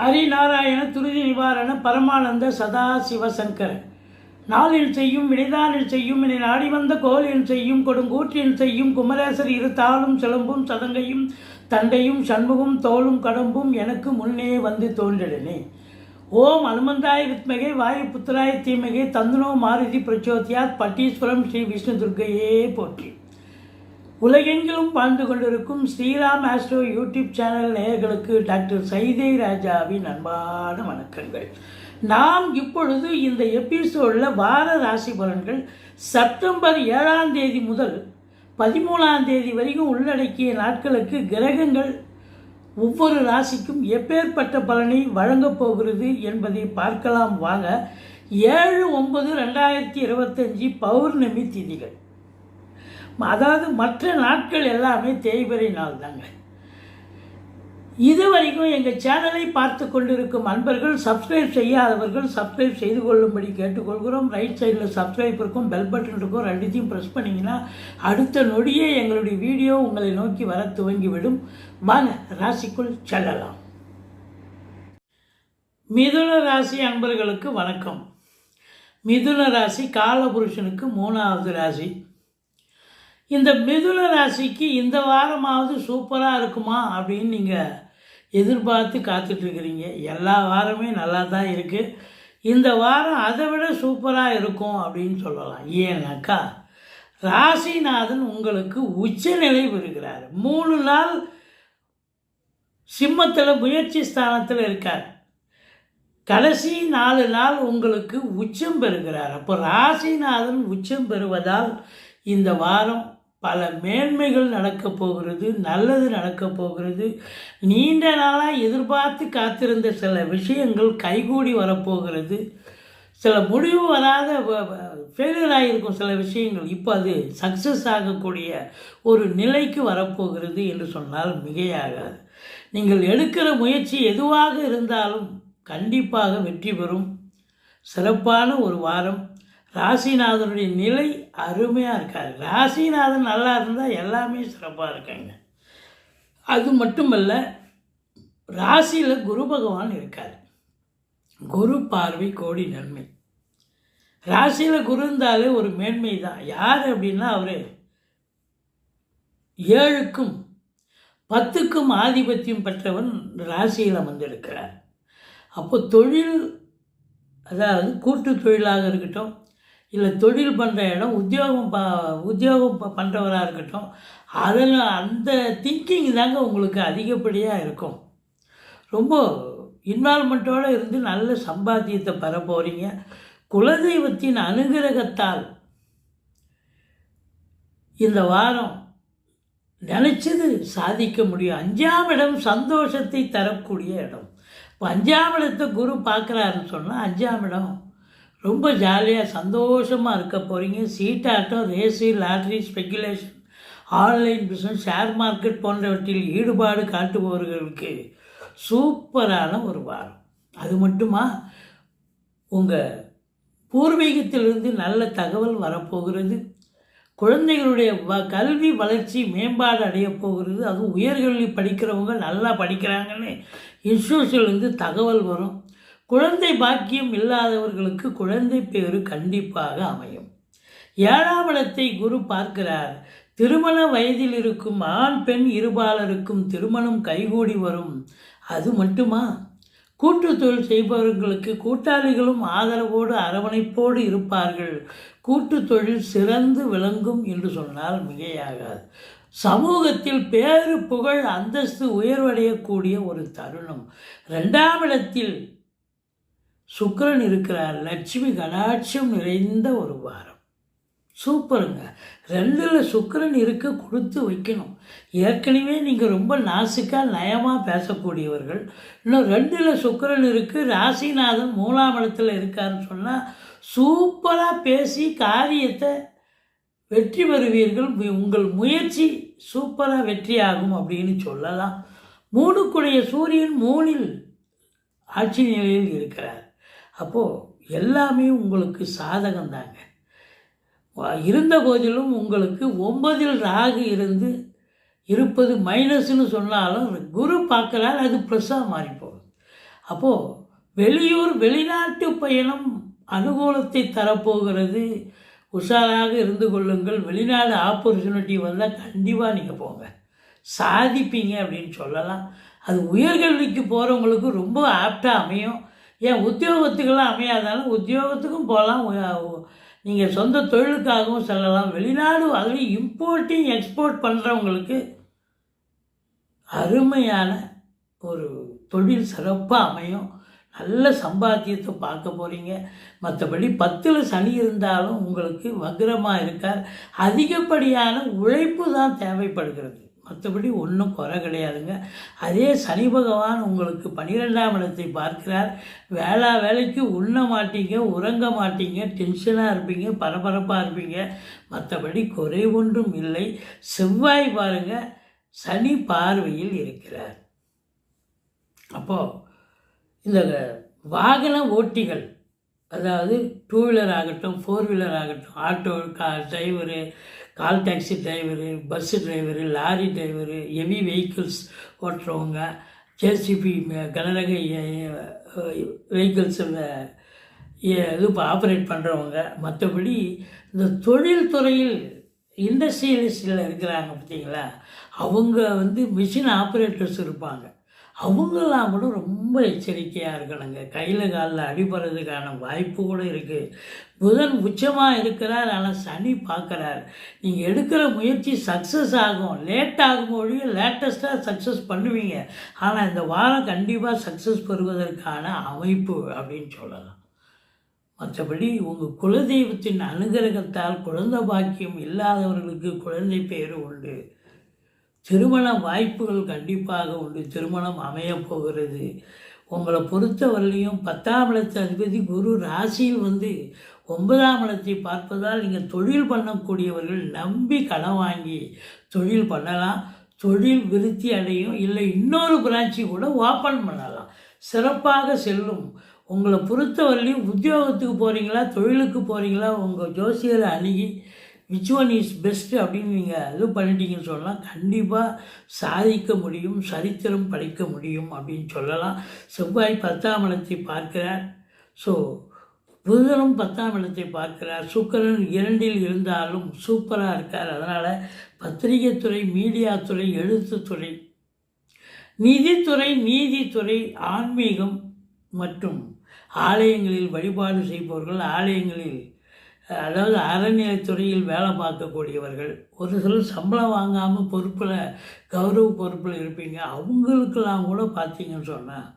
ஹரிநாராயண துருதி நிவாரண பரமானந்த சதா சிவசங்கர நாளில் செய்யும் வினைதானில் செய்யும் இனி நாடி வந்த கோலில் செய்யும் கொடுங்கூற்றில் செய்யும் குமரேசர் இரு தாளும் சிலம்பும் சதங்கையும் தண்டையும் சண்முகம் தோளும் கடம்பும் எனக்கு முன்னே வந்து தோன்றிடனே. ஓம் அனுமந்தாய் வித்மகே வாயு புத்திராய தீமகே தந்துனோ மாருதி பிரச்சோதியாத் பட்டீஸ்வரம் ஸ்ரீ விஷ்ணு துர்கையே போற்றி. உலகெங்கிலும் வாழ்ந்து கொண்டிருக்கும் ஸ்ரீராம் ஆஸ்ட்ரோ யூடியூப் சேனல் நேயர்களுக்கு டாக்டர் சைதை ராஜாவின் அன்பான வணக்கங்கள். நாம் இப்பொழுது இந்த எபிசோடில் வார ராசி பலன்கள் செப்டம்பர் ஏழாம் தேதி முதல் பதிமூணாம் தேதி வரைக்கும் உள்ளடக்கிய நாட்களுக்கு கிரகங்கள் ஒவ்வொரு ராசிக்கும் எப்பேற்பட்ட பலனை வழங்கப் போகிறது என்பதை பார்க்கலாம் வாங்க. ஏழு ஒன்பது ரெண்டாயிரத்தி இருபத்தஞ்சி பௌர்ணமி திதிகள். அதாவது மற்ற நாட்கள் எல்லாமே தேய்பிறை நாள் தாங்க இதுவரைக்கும் எங்கள் சேனலை பார்த்து கொண்டிருக்கும் அன்பர்கள் சப்ஸ்கிரைப் செய்யாதவர்கள் சப்ஸ்கிரைப் செய்து கொள்ளும்படி கேட்டுக்கொள்கிறோம். ரைட் சைடில் சப்ஸ்கிரைப் இருக்கும் பெல் பட்டன் இருக்கும் ரெண்டுத்தையும் ப்ரெஸ் பண்ணிங்கன்னா அடுத்த நொடியே எங்களுடைய வீடியோ உங்களை நோக்கி வர துவங்கிவிடும். வாங்க ராசிக்குள் செல்லலாம். மிதுன ராசி அன்பர்களுக்கு வணக்கம். மிதுன ராசி காலபுருஷனுக்கு மூணாவது ராசி. இந்த மிதுன ராசிக்கு இந்த வாரமாவது சூப்பராக இருக்குமா அப்படின்னு நீங்கள் எதிர்பார்த்து காத்துட்ருக்கிறீங்க. எல்லா வாரமே நல்லா தான் இருக்குது இந்த வாரம் அதை விட சூப்பராக இருக்கும் அப்படின்னு சொல்லலாம். ஏன்னாக்கா ராசிநாதன் உங்களுக்கு உச்சநிலை பெறுகிறார். மூணு நாள் சிம்மத்தில் முயற்சி ஸ்தானத்தில் இருக்கார். கடைசி நாலு நாள் உங்களுக்கு உச்சம் பெறுகிறார். அப்போ ராசிநாதன் உச்சம் பெறுவதால் இந்த வாரம் பல மேன்மைகள் நடக்கப் போகிறது நல்லது நடக்கப் போகிறது. நீண்ட நாளாக எதிர்பார்த்து காத்திருந்த சில விஷயங்கள் கைகூடி வரப்போகிறது. சில முடிவு வராத ஃபெயிலியர் ஆகியிருக்கும் சில விஷயங்கள். இப்போ அது சக்ஸஸ் ஆகக்கூடிய ஒரு நிலைக்கு வரப்போகிறது என்று சொன்னால் மிகையாகாது. நீங்கள் எடுக்கிற முயற்சி எதுவாக இருந்தாலும் கண்டிப்பாக வெற்றி பெறும். சிறப்பான ஒரு வாரம். ராசிநாதனுடைய நிலை அருமையாக இருக்காது. ராசிநாதன் நல்லா இருந்தால் எல்லாமே சிறப்பாக இருக்காங்க. அது மட்டுமல்ல ராசியில் குரு பகவான் இருக்கார். குரு பார்வை கோடி நன்மை. ராசியில் குரு இருந்தாலே ஒரு மேன்மை தான். யார் அப்படின்னா அவர் ஏழுக்கும் பத்துக்கும் ஆதிபத்தியம் பெற்றவன் ராசியில் வந்திருக்கிறார் அப்போ தொழில் அதாவது கூட்டு தொழிலாக இருக்கட்டும் இல்லை தொழில் பண்ணுற இடம் உத்தியோகம் ப உத்தியோகம் ப பண்ணுறவராக இருக்கட்டும் அதில் அந்த திங்கிங் தாங்க உங்களுக்கு அதிகப்படியாக இருக்கும். ரொம்ப இன்வால்மெண்ட்டோடு இருந்து நல்ல சம்பாத்தியத்தை பெற போகிறீங்க குலதெய்வத்தின் அனுகிரகத்தால் இந்த வாரம் நினச்சது சாதிக்க முடியும். அஞ்சாம் இடம் சந்தோஷத்தை தரக்கூடிய இடம். இப்போ அஞ்சாம் இடத்தை குரு பார்க்குறாருன்னு சொன்னால் அஞ்சாம் இடம் ரொம்ப ஜாலியாக சந்தோஷமாக இருக்க போகிறீங்க சீட்டாட்டம் race lottery speculation online business share market போன்றவற்றில் ஈடுபாடு காட்டுபவர்களுக்கு சூப்பரான ஒரு வாரம். அது மட்டுமா? உங்கள் பூர்வீகத்திலிருந்து நல்ல தகவல் வரப்போகிறது. குழந்தைகளுடைய வ கல்வி வளர்ச்சி மேம்பாடு அடைய போகிறது. அதுவும் உயர்கல்வி படிக்கிறவங்க நல்லா படிக்கிறாங்கன்னு இன்ஸ்டியூஷன்லேருந்து தகவல் வரும். குழந்தை பாக்கியம் இல்லாதவர்களுக்கு குழந்தை பேரு கண்டிப்பாக அமையும். ஏழாம் இடத்தை குரு பார்க்கிறார். திருமண வயதில் இருக்கும் ஆண் பெண் இருபாலருக்கும் திருமணம் கைகூடி வரும். அது மட்டுமா? கூட்டு தொழில் செய்பவர்களுக்கு கூட்டாளிகளும் ஆதரவோடு அரவணைப்போடு இருப்பார்கள். கூட்டு தொழில் சிறந்து விளங்கும் என்று சொன்னால் மிகையாகாது. சமூகத்தில் பேரு புகழ் அந்தஸ்து உயர்வடையக்கூடிய ஒரு தருணம். ரெண்டாம் இடத்தில் சுக்கரன் இருக்கிறார் லட்சுமி கடாட்சம் நிறைந்த ஒரு வாரம். சூப்பருங்க. ரெண்டில் சுக்கரன் இருக்க கொடுத்து வைக்கணும். ஏற்கனவே நீங்கள் ரொம்ப நாசுக்காக நயமாக பேசக்கூடியவர்கள். இன்னும் ரெண்டில் சுக்கரன் இருக்குது ராசிநாதன் மூணாம் இடத்துல இருக்காருன்னு சொன்னால் சூப்பராக பேசி காரியத்தை வெற்றி பெறுவீர்கள். உங்கள் முயற்சி சூப்பராக வெற்றியாகும் அப்படின்னு சொல்லலாம். மூணுக்குடைய சூரியன் மூணில் ஆட்சி நிலையில் இருக்கிறார். அப்போது எல்லாமே உங்களுக்கு சாதகம் தாங்க இருந்த போதிலும் உங்களுக்கு ஒன்பதில் ராகு இருந்து இருப்பது மைனஸ்னு சொன்னாலும் குரு பார்க்கலால் அது ப்ளஸ்ஸாக மாறி போகுது. அப்போது வெளியூர் வெளிநாட்டு பயணம் அனுகூலத்தை தரப்போகிறது. உஷாராக இருந்து கொள்ளுங்கள். வெளிநாடு ஆப்பர்ச்சுனிட்டி வந்தால் கண்டிப்பாக நீங்கள் போங்க. சாதிப்பீங்க அப்படின்னு சொல்லலாம். அது உயர்கல்விக்கு போகிறவங்களுக்கு ரொம்ப ஆப்டாக அமையும். ஏன் உத்தியோகத்துக்கெல்லாம் அமையாதாலும் உத்தியோகத்துக்கும் போகலாம். நீங்கள் சொந்த தொழிலுக்காகவும் செல்லலாம். வெளிநாடு அதுலேயும் இம்போர்ட்டிங் எக்ஸ்போர்ட் பண்ணுறவங்களுக்கு அருமையான ஒரு தொழில் சிறப்பாக அமையும். நல்ல சம்பாத்தியத்தை பார்க்க போகிறீங்க மற்றபடி பத்தில் சனி இருந்தாலும் உங்களுக்கு வக்ரமாக இருக்கார். அதிகப்படியான உழைப்பு தான் தேவைப்படுகிறது. மற்றபடி ஒன்றும் குறை கிடையாதுங்க. அதே சனி பகவான் உங்களுக்கு பன்னிரெண்டாம் இடத்தை பார்க்கிறார். வேளா வேலைக்கு உண்ண மாட்டீங்க உறங்க மாட்டீங்க டென்ஷனாக இருப்பீங்க பரபரப்பாக இருப்பீங்க. மற்றபடி குறை ஒன்றும் இல்லை. செவ்வாய் பாருங்கள் சனி பார்வையில் இருக்கிறார். அப்போது இந்த வாகன ஓட்டிகள் அதாவது டூ வீலர் ஆகட்டும் ஃபோர் வீலர் ஆகட்டும் ஆட்டோ கா driver call taxi driver bus driver lorry driver heavy vehicles ஓட்டுறவங்க ஜேசிபி கனரக வெஹிக்கிள்ஸில் இது இப்போ ஆப்ரேட் பண்ணுறவங்க மற்றபடி இந்த தொழில் துறையில் இண்டஸ்ட்ரியலிஸ்டில் இருக்கிறாங்க பார்த்தீங்களா? அவங்க வந்து மிஷின் ஆப்ரேட்டர்ஸ் இருப்பாங்க. அவங்களாம் கூட ரொம்ப எச்சரிக்கையாக இருக்கணுங்க. கையில் காலில் அடிபடுறதுக்கான வாய்ப்பு கூட இருக்குது புதன் உச்சமாக இருக்கிறார் ஆனால் சனி பார்க்குறார். நீங்கள் எடுக்கிற முயற்சி சக்ஸஸ் ஆகும். லேட் ஆகும் ஒழிய லேட்டஸ்ட்டாக சக்ஸஸ் பண்ணுவீங்க. ஆனால் இந்த வாரம் கண்டிப்பாக சக்ஸஸ் பெறுவதற்கான அமைப்பு அப்படின்னு சொல்லலாம். மற்றபடி உங்கள் குலதெய்வத்தின் அனுகிரகத்தால் குழந்தை பாக்கியம் இல்லாதவர்களுக்கு குழந்தை பேர் உண்டு. திருமண வாய்ப்புகள் கண்டிப்பாக உண்டு. திருமணம் அமையப் போகிறது. உங்களை பொறுத்தவரையிலையும் பத்தாம் இடத்து அதிபதி குரு ராசியில் வந்து ஒன்பதாம் இடத்தை பார்ப்பதால் நீங்கள் தொழில் பண்ணக்கூடியவர்கள் நம்பி கடன் வாங்கி தொழில் பண்ணலாம். தொழில் விருத்தி அடையும். இல்லை இன்னொரு பிரான்ச்சி கூட ஓப்பன் பண்ணலாம். சிறப்பாக செல்லும். உங்களை பொறுத்தவரையிலையும் உத்தியோகத்துக்கு போகிறீங்களா தொழிலுக்கு போகிறீங்களா உங்கள் ஜோசியரை அணுகி விச் ஒன் இஸ் பெஸ்ட்டு அப்படின்னு நீங்கள் இது பண்ணிட்டீங்கன்னு சொல்லலாம் கண்டிப்பாக சாதிக்க முடியும் சரித்திரம் படைக்க முடியும் அப்படின்னு சொல்லலாம். செவ்வாய் பத்தாம் இடத்தை பார்க்கிறார். ஸோ புதனும் பத்தாம் இடத்தை பார்க்கிறார். சுக்கரன் இரண்டில் இருந்தாலும் சூப்பராக இருக்கார். அதனால் பத்திரிகைத்துறை மீடியாத்துறை எழுத்துத்துறை நிதித்துறை நீதித்துறை ஆன்மீகம் மற்றும் ஆலயங்களில் வழிபாடு செய்பவர்கள் ஆலயங்களில் அதாவது அறநிலைத்துறையில் வேலை பார்க்கக்கூடியவர்கள் ஒரு சிலர் சம்பளம் வாங்காமல் பொறுப்பில் கௌரவ பொறுப்பில் இருப்பீங்க. அவங்களுக்கெல்லாம் கூட பார்த்தீங்கன்னு சொன்னால்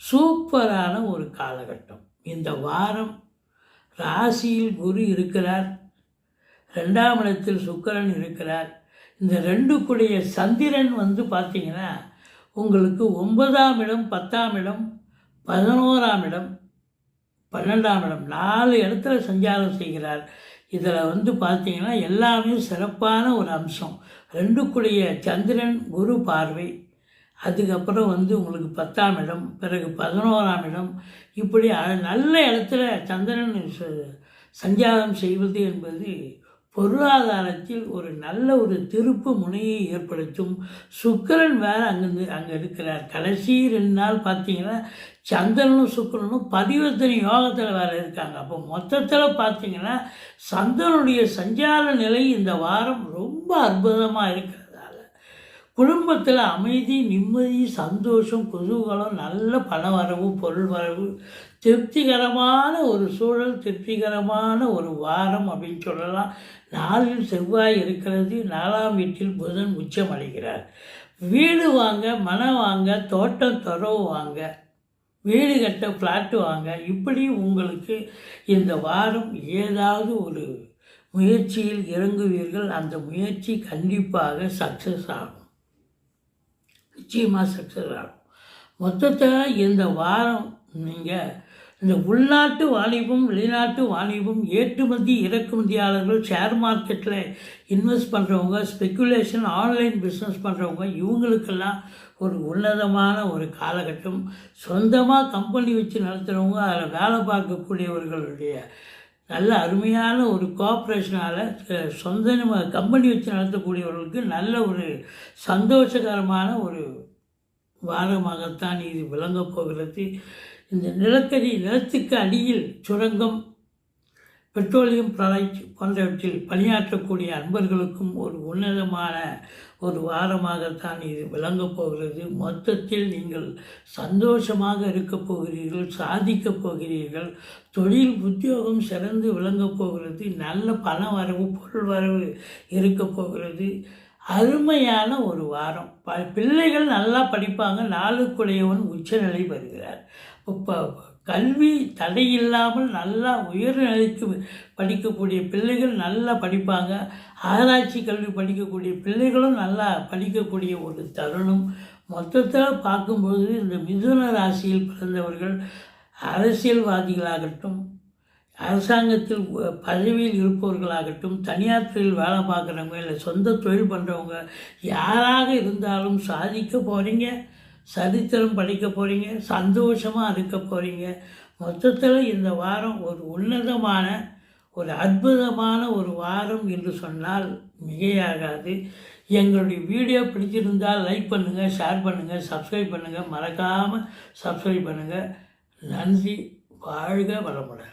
சூப்பரான ஒரு காலகட்டம். இந்த வாரம் ராசியில் குரு இருக்கிறார். ரெண்டாம் இடத்தில் சுக்கரன் இருக்கிறார். இந்த ரெண்டுக்குடைய சந்திரன் வந்து பார்த்தீங்கன்னா உங்களுக்கு ஒன்பதாம் இடம் பத்தாம் இடம் பதினோராம் இடம் பன்னெண்டாம் இடம். நாலு இடத்துல சஞ்சாரம் செய்கிறார். இதில் வந்து பார்த்தீங்கன்னா எல்லாமே சிறப்பான ஒரு அம்சம். ரெண்டுக்குடைய சந்திரன் குரு பார்வை. அதுக்கப்புறம் வந்து உங்களுக்கு பத்தாம் இடம் பிறகு பதினோராம் இடம். இப்படி நல்ல இடத்துல சந்திரன் சஞ்சாரம் செய்வது என்பது பொருளாதாரத்தில் ஒரு நல்ல ஒரு திருப்பு முனையை ஏற்படுத்தும். சுக்கரன் வேறு அங்கேருந்து அங்கே இருக்கிறார். கடைசி ரெண்டு நாள் பார்த்தீங்கன்னா சந்திரனும் சுக்கரனும் பரிவர்த்தனை யோகத்தில் வேறு இருக்காங்க. அப்போ மொத்தத்தில் பார்த்தீங்கன்னா சந்திரனுடைய சஞ்சார நிலை இந்த வாரம் ரொம்ப அற்புதமாக இருக்கிறதால குடும்பத்தில் அமைதி நிம்மதி சந்தோஷம் குதூகலம் நல்ல பண வரவு பொருள் வரவு திருப்திகரமான ஒரு சூழல் திருப்திகரமான ஒரு வாரம் அப்படின்னு சொல்லலாம். நாளில் செவ்வாய் இருக்கிறது நாலாம் வீட்டில் புதன் உச்சம் அடைகிறார். வீடு வாங்க மனம் வாங்க தோட்டம் துறவு வாங்க வீடு கட்ட ஃப்ளாட்டு வாங்க இப்படி உங்களுக்கு இந்த வாரம் ஏதாவது ஒரு முயற்சியில் இறங்குவீர்கள். அந்த முயற்சி கண்டிப்பாக சக்ஸஸ் ஆகும். நிச்சயமாக சக்ஸஸ் ஆகும். மொத்தத்தில் இந்த வாரம் நீங்கள் இந்த உள்நாட்டு வாணிபம் வெளிநாட்டு வாணிபம் ஏற்றுமதி இறக்குமதியாளர்கள் ஷேர் மார்க்கெட்டில் இன்வெஸ்ட் பண்ணுறவங்க ஸ்பெக்குலேஷன் ஆன்லைன் பிஸ்னஸ் பண்ணுறவங்க இவங்களுக்கெல்லாம் ஒரு உன்னதமான ஒரு காலகட்டம். சொந்தமாக கம்பெனி வச்சு நடத்துகிறவங்க அதில் வேலை பார்க்கக்கூடியவர்களுடைய நல்ல அருமையான ஒரு கோஆப்ரேஷனால் சொந்த கம்பெனி வச்சு நடத்தக்கூடியவர்களுக்கு நல்ல ஒரு சந்தோஷகரமான ஒரு வாரமாகத்தான் இது விளங்கப் போகிறது. இந்த நிலக்கரி நிலத்துக்கு அடியில் சுரங்கம் பெட்ரோலியம் ப்ராடக்ட் போன்றவற்றில் பணியாற்றக்கூடிய அன்பர்களுக்கும் ஒரு உன்னதமான ஒரு வாரமாகத்தான் இது விளங்கப் போகிறது. மொத்தத்தில் நீங்கள் சந்தோஷமாக இருக்கப் போகிறீர்கள் சாதிக்கப் போகிறீர்கள் தொழில் உத்தியோகம் சிறந்து விளங்கப் போகிறது நல்ல பண வரவு பொருள் வரவு இருக்கப் போகிறது. அருமையான ஒரு வாரம். ப பிள்ளைகள் நல்லா படிப்பாங்க நாளுக்குடையவன் உச்சநிலை வருகிறார் இப்போ கல்வி தடையில்லாமல் நல்லா உயர்நிலைக்கு படிக்கக்கூடிய பிள்ளைகள் நல்லா படிப்பாங்க. ஆராய்ச்சி கல்வி படிக்கக்கூடிய பிள்ளைகளும் நல்லா படிக்கக்கூடிய ஒரு தருணம். மொத்தத்தில் பார்க்கும்போது இந்த மிதுன ராசியில் பிறந்தவர்கள் அரசியல்வாதிகளாகட்டும் அரசாங்கத்தில் பதவியில் இருப்பவர்களாகட்டும் தனியார் துறையில் வேலை பார்க்குறவங்க இல்லை சொந்த தொழில் பண்ணுறவங்க யாராக இருந்தாலும் சாதிக்க போகிறீங்க சரித்திரம் படிக்க போகிறீங்க சந்தோஷமாக இருக்க போகிறீங்க மொத்தத்தில் இந்த வாரம் ஒரு உன்னதமான ஒரு அற்புதமான ஒரு வாரம் என்று சொன்னால் மிகையாகாது. எங்களுடைய வீடியோ பிடிச்சிருந்தால் லைக் பண்ணுங்கள் ஷேர் பண்ணுங்கள் சப்ஸ்கிரைப் பண்ணுங்கள் மறக்காமல் சப்ஸ்கிரைப் பண்ணுங்கள் நன்றி வாழ்க வளமுடன்.